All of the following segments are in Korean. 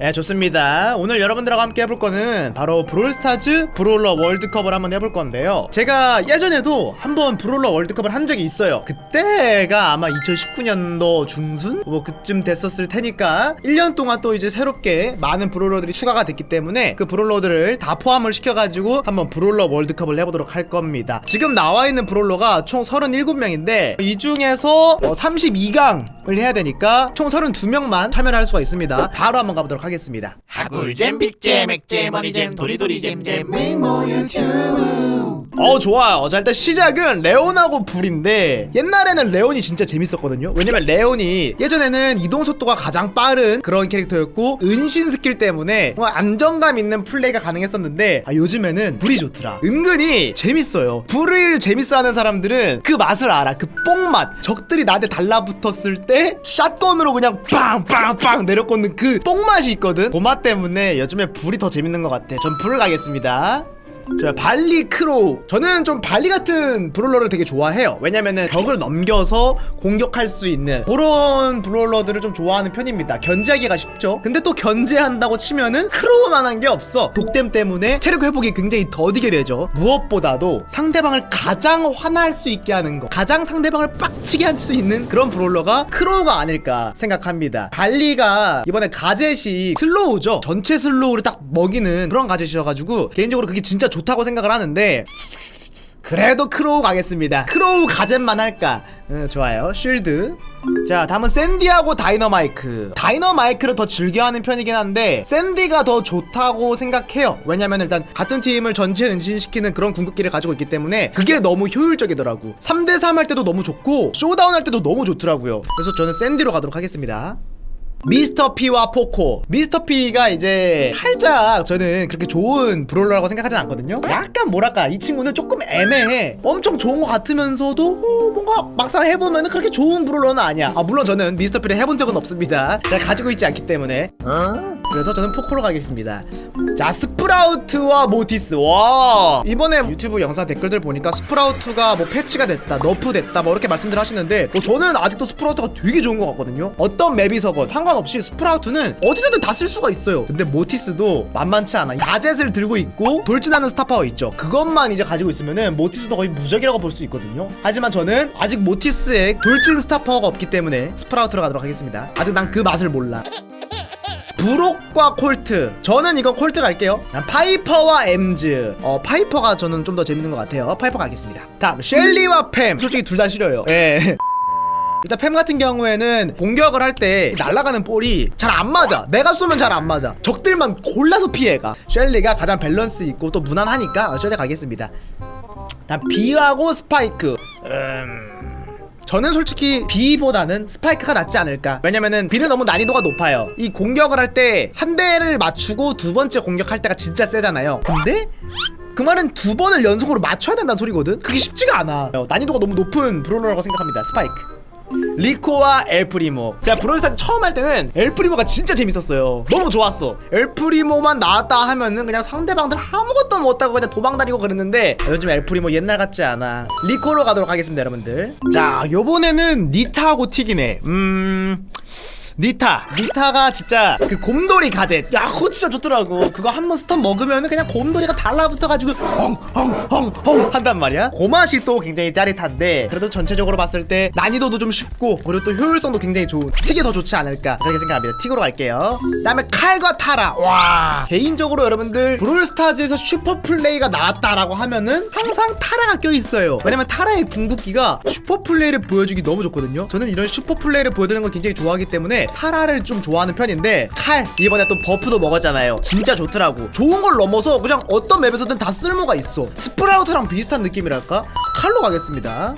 네 좋습니다. 오늘 여러분들하고 함께 해볼 거는 바로 브롤스타즈 브롤러 월드컵을 한번 해볼 건데요. 제가 예전에도 한번 브롤러 월드컵을 한 적이 있어요. 그때가 아마 2019년도 중순? 뭐 그쯤 됐었을 테니까 1년 동안 또 이제 새롭게 많은 브롤러들이 추가가 됐기 때문에 그 브롤러들을 다 포함을 시켜가지고 한번 브롤러 월드컵을 해보도록 할 겁니다. 지금 나와 있는 브롤러가 총 37명인데 이 중에서 32강을 해야 되니까 총 32명만 참여를 할 수가 있습니다. 바로 한번 가보도록 하겠습니다 하굴잼 빅잼 액잼 머니잼 도리도리잼잼 어 좋아요. 자 일단 시작은 레온하고 불인데 옛날에는 레온이 진짜 재밌었거든요. 왜냐면 레온이 예전에는 이동 속도가 가장 빠른 그런 캐릭터였고 은신 스킬 때문에 뭐 안정감 있는 플레이가 가능했었는데 아, 요즘에는 불이 좋더라. 은근히 재밌어요. 불을 재밌어하는 사람들은 그 맛을 알아. 그 뽕맛. 적들이 나한테 달라붙었을 때 샷건으로 그냥 빵빵빵 내려꽂는 그 뽕맛이 있거든. 그 맛 때문에 요즘에 불이 더 재밌는 것 같아. 전 불을 가겠습니다 자, 발리 크로우. 저는 좀 발리 같은 브롤러를 되게 좋아해요. 왜냐면은 벽을 넘겨서 공격할 수 있는 그런 브롤러들을 좀 좋아하는 편입니다. 견제하기가 쉽죠. 근데 또 견제한다고 치면은 크로우만한 게 없어. 독댐 때문에 체력 회복이 굉장히 더디게 되죠. 무엇보다도 상대방을 가장 화날 수 있게 하는 거, 가장 상대방을 빡치게 할 수 있는 그런 브롤러가 크로우가 아닐까 생각합니다. 발리가 이번에 가젯이 슬로우죠. 전체 슬로우를 딱 먹이는 그런 가젯이어가지고 개인적으로 그게 진짜 좋 다고 생각을 하는데 그래도 크로우 가겠습니다. 크로우 가젯만 할까? 응, 좋아요. 쉴드. 자, 다음은 샌디하고 다이너마이크. 다이너마이크를 더 즐겨하는 편이긴 한데 샌디가 더 좋다고 생각해요. 왜냐면 일단 같은 팀을 전체 은신시키는 그런 궁극기를 가지고 있기 때문에 그게 너무 효율적이더라고. 3대3 할 때도 너무 좋고 쇼다운 할 때도 너무 좋더라고요. 그래서 저는 샌디로 가도록 하겠습니다. 미스터 P와 포코. 미스터 P가 이제 살짝 저는 그렇게 좋은 브롤러라고 생각하진 않거든요. 약간 뭐랄까 이 친구는 조금 애매해. 엄청 좋은 것 같으면서도 어, 뭔가 막상 해보면 그렇게 좋은 브롤러는 아니야. 아 물론 저는 미스터 P를 해본 적은 없습니다. 제가 가지고 있지 않기 때문에. 그래서 저는 포코로 가겠습니다. 자 스프라우트와 모티스. 와 이번에 유튜브 영상 댓글들 보니까 스프라우트가 뭐 패치가 됐다, 너프 됐다, 뭐 이렇게 말씀들 하시는데 뭐 저는 아직도 스프라우트가 되게 좋은 것 같거든요. 어떤 맵이서건 상관 없이 스프라우트는 어디서든 다 쓸 수가 있어요. 근데 모티스도 만만치 않아. 가젯을 들고 있고 돌진하는 스타파워 있죠. 그것만 이제 가지고 있으면은 모티스도 거의 무적이라고 볼 수 있거든요. 하지만 저는 아직 모티스에 돌진 스타파워가 없기 때문에 스프라우트로 가도록 하겠습니다. 아직 난 그 맛을 몰라. 브록과 콜트 저는 이거 콜트 갈게요 난 파이퍼와 엠즈 어 파이퍼가 저는 좀 더 재밌는 것 같아요 파이퍼 가겠습니다 다음 셸리와 팸 솔직히 둘 다 싫어요 예 일단 팸 같은 경우에는 공격을 할 때 날아가는 볼이 잘 안 맞아. 내가 쏘면 잘 안 맞아. 적들만 골라서 피해가. 셸리가 가장 밸런스 있고 또 무난하니까 셸리 가겠습니다. 다음 비하고 스파이크. 음... 저는 솔직히 B보다는 스파이크가 낫지 않을까. 왜냐면은 B는 너무 난이도가 높아요. 이 공격을 할 때 한 대를 맞추고 두 번째 공격할 때가 진짜 세잖아요. 근데 그 말은 두 번을 연속으로 맞춰야 된다는 소리거든? 그게 쉽지가 않아. 어, 난이도가 너무 높은 브롤러라고 생각합니다. 스파이크 리코와 엘프리모. 제가 브롤스타즈 처음 할 때는 엘프리모가 진짜 재밌었어요. 너무 좋았어. 엘프리모만 나왔다 하면은 그냥 상대방들 아무것도 못하고 그냥 도망다니고 그랬는데 요즘 엘프리모 옛날 같지 않아. 리코로 가도록 하겠습니다 여러분들. 자 요번에는 니타하고 튀기네. 음... 니타. 니타가 진짜 그 곰돌이 가젯. 야 그거 진짜 좋더라고. 그거 한 번 스턴 먹으면 그냥 곰돌이가 달라붙어가지고 헝헝헝헝 한단 말이야. 그 맛이 또 굉장히 짜릿한데 그래도 전체적으로 봤을 때 난이도도 좀 쉽고 그리고 또 효율성도 굉장히 좋은 틱이 더 좋지 않을까 그렇게 생각합니다. 틱으로 갈게요. 그 다음에 칼과 타라. 와 개인적으로 여러분들 브롤스타즈에서 슈퍼 플레이가 나왔다라고 하면은 항상 타라가 껴있어요. 왜냐면 타라의 궁극기가 슈퍼 플레이를 보여주기 너무 좋거든요. 저는 이런 슈퍼 플레이를 보여드리는 걸 굉장히 좋아하기 때문에 타라를 좀 좋아하는 편인데 칼 이번에 또 버프도 먹었잖아요 진짜 좋더라고 좋은 걸 넘어서 그냥 어떤 맵에서든 다 쓸모가 있어 스프라우트랑 비슷한 느낌이랄까 칼로 가겠습니다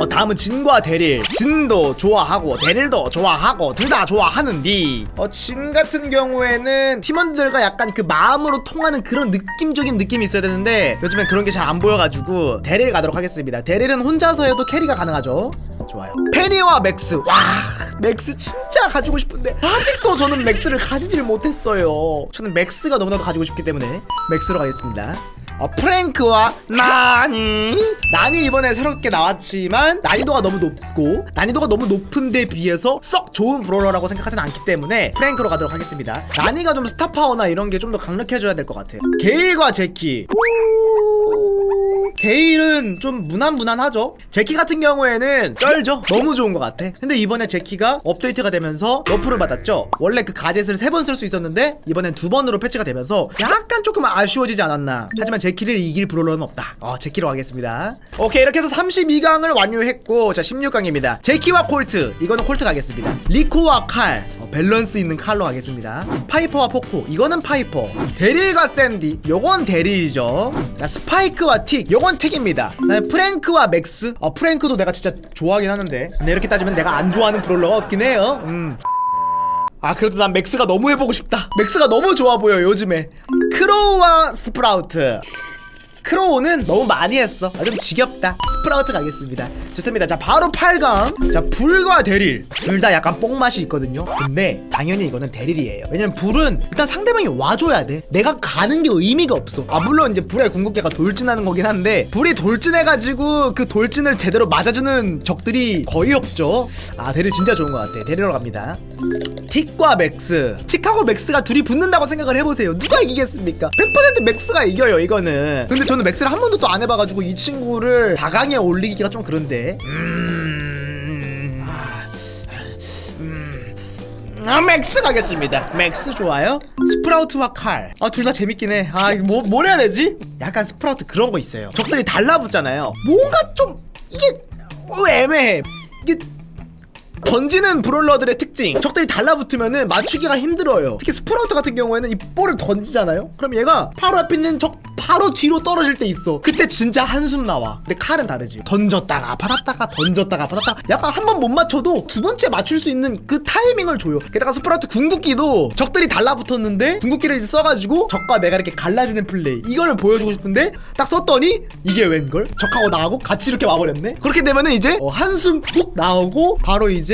어, 다음은 진과 대릴. 진도 좋아하고 대릴도 좋아하고 둘 다 좋아하는디. 어, 진 같은 경우에는 팀원들과 약간 그 마음으로 통하는 그런 느낌적인 느낌이 있어야 되는데 요즘엔 그런 게 잘 안 보여가지고 대릴 가도록 하겠습니다. 대릴은 혼자서 해도 캐리가 가능하죠. 좋아요. 페니와 맥스. 와 맥스 진짜 가지고 싶은데 아직도 저는 맥스를 가지질 못했어요. 저는 맥스가 너무나도 가지고 싶기 때문에 맥스로 가겠습니다. 어, 프랭크와 나니. 나니 이번에 새롭게 나왔지만 난이도가 너무 높고 난이도가 너무 높은 데 비해서 썩 좋은 브롤러라고 생각하지는 않기 때문에 프랭크로 가도록 하겠습니다. 나니가 좀 스타 파워나 이런 게 좀 더 강력해져야 될 것 같아 게일과 제키 게일은 좀 무난무난하죠. 제키 같은 경우에는 쩔죠. 너무 좋은 것 같아. 근데 이번에 제키가 업데이트가 되면서 너프를 받았죠. 원래 그 가젯을 세 번 쓸 수 있었는데 이번엔 두 번으로 패치가 되면서 약간 조금 아쉬워지지 않았나. 하지만 제키를 이길 브롤러는 없다. 어 제키로 가겠습니다. 오케이 이렇게 해서 32강을 완료했고 자 16강입니다. 제키와 콜트. 이거는 콜트 가겠습니다. 리코와 칼. 어, 밸런스 있는 칼로 가겠습니다. 파이퍼와 포코 이거는 파이퍼. 데릴과 샌디. 요건 데릴이죠. 자 스파이크와 틱. 요건 틱입니다. 그다음에 프랭크와 맥스. 어 프랭크도 내가 진짜 좋아하긴 하는데. 근데 이렇게 따지면 내가 안 좋아하는 브롤러가 없긴 해요. 음. 아 그래도 난 맥스가 너무 해보고 싶다. 맥스가 너무 좋아 보여 요즘에. 크로우와 스프라우트 크로우는 너무 많이 했어. 아, 좀 지겹다. 스프라우트 가겠습니다. 좋습니다. 자 바로 8강. 자 불과 데릴. 둘 다 약간 뽕맛이 있거든요. 근데 당연히 이거는 데릴이에요. 왜냐면 불은 일단 상대방이 와줘야 돼. 내가 가는 게 의미가 없어. 아 물론 이제 불의 궁극기가 돌진하는 거긴 한데 불이 돌진해가지고 그 돌진을 제대로 맞아주는 적들이 거의 없죠. 아 데릴 진짜 좋은 것 같아. 데리러 갑니다 틱과 맥스. 틱하고 맥스가 둘이 붙는다고 생각을 해보세요. 누가 이기겠습니까? 100% 맥스가 이겨요 이거는. 근데 저는 맥스를 한 번도 또 안 해봐가지고 이 친구를 4강에 올리기가 좀 그런데. 음... 아, 음... 아, 맥스 가겠습니다. 맥스 좋아요? 스프라우트와 칼 아 둘 다 재밌긴 해아 뭐, 뭘 해야 되지? 약간 스프라우트 그런 거 있어요. 적들이 달라붙잖아요. 뭔가 좀 이게 어, 애매해. 이게 던지는 브롤러들의 특징. 적들이 달라붙으면은 맞추기가 힘들어요. 특히 스프라우트 같은 경우에는 이 볼을 던지잖아요? 그럼 얘가 바로 앞에 있는 적 바로 뒤로 떨어질 때 있어. 그때 진짜 한숨 나와. 근데 칼은 다르지. 던졌다가 받았다가 던졌다가 받았다가 약간 한 번 못 맞춰도 두 번째 맞출 수 있는 그 타이밍을 줘요. 게다가 스프라우트 궁극기도 적들이 달라붙었는데 궁극기를 이제 써가지고 적과 내가 이렇게 갈라지는 플레이. 이거를 보여주고 싶은데 딱 썼더니 이게 웬걸? 적하고 나하고 같이 이렇게 와버렸네? 그렇게 되면은 이제 어, 한숨 푹 나오고 바로 이제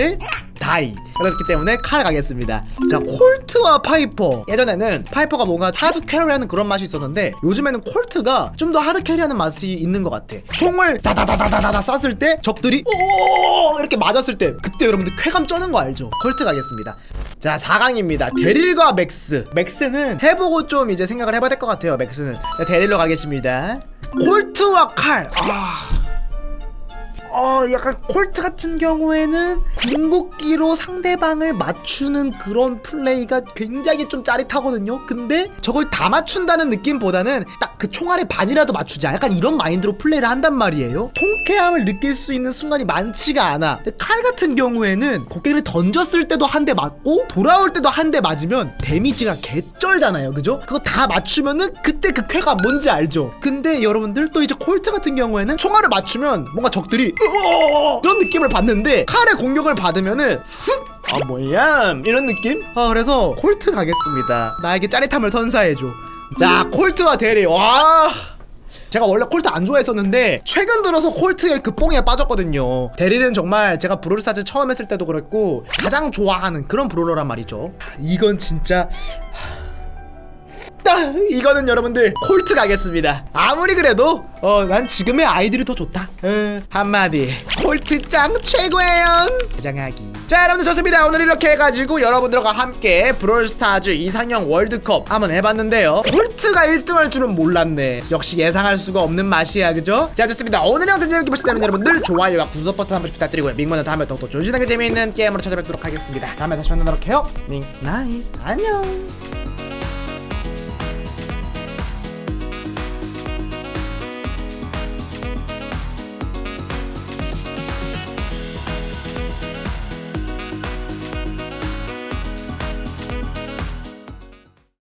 다이. 그렇기 때문에 칼 가겠습니다. 자 콜트와 파이퍼. 예전에는 파이퍼가 뭔가 하드 캐리하는 그런 맛이 있었는데 요즘에는 콜트가 좀 더 하드 캐리하는 맛이 있는 것 같아. 총을 다다다다다다다 쐈을 때 적들이 오! 이렇게 맞았을 때 그때 여러분들 쾌감 쩌는 거 알죠? 콜트 가겠습니다. 자 4강입니다. 데릴과 맥스. 맥스는 해보고 좀 이제 생각을 해봐야 될 것 같아요 맥스는. 자, 데릴로 가겠습니다. 콜트와 칼 아 어 약간 콜트 같은 경우에는 궁극기로 상대방을 맞추는 그런 플레이가 굉장히 좀 짜릿하거든요. 근데 저걸 다 맞춘다는 느낌보다는 딱 그 총알의 반이라도 맞추자. 약간 이런 마인드로 플레이를 한단 말이에요. 통쾌함을 느낄 수 있는 순간이 많지가 않아. 칼 같은 경우에는 고개를 던졌을 때도 한 대 맞고 돌아올 때도 한 대 맞으면 데미지가 개쩔잖아요. 그죠? 그거 다 맞추면은 그때 그 쾌감 뭔지 알죠? 근데 여러분들 또 이제 콜트 같은 경우에는 총알을 맞추면 뭔가 적들이 으어! 그런 느낌을 받는데 칼의 공격을 받으면은 쓱 아 뭐야? 이런 느낌? 아 그래서 콜트 가겠습니다. 나에게 짜릿함을 선사해줘. 자 콜트와 대리. 와! 제가 원래 콜트 안 좋아했었는데 최근 들어서 콜트의 그 뽕에 빠졌거든요. 대리는 정말 제가 브롤스타즈 처음 했을 때도 그랬고 가장 좋아하는 그런 브롤러란 말이죠. 이건 진짜 아, 이거는 여러분들 콜트 가겠습니다. 아무리 그래도 어 난 지금의 아이들이 더 좋다. 어, 한마디. 콜트 짱 최고예요. 대장하기. 자 여러분들 좋습니다. 오늘 이렇게 해가지고 여러분들과 함께 브롤스타즈 이상형 월드컵 한번 해봤는데요. 콜트가 1등 할 줄은 몰랐네. 역시 예상할 수가 없는 맛이야 그죠? 자 좋습니다. 오늘 영상 재밌게 보셨다면 여러분들 좋아요와 구독 버튼 한 번씩 부탁드리고요. 밍모는 다음에 더욱더 존신하게 재미있는 게임으로 찾아뵙도록 하겠습니다. 다음에 다시 만나도록 해요. 밍나이 안녕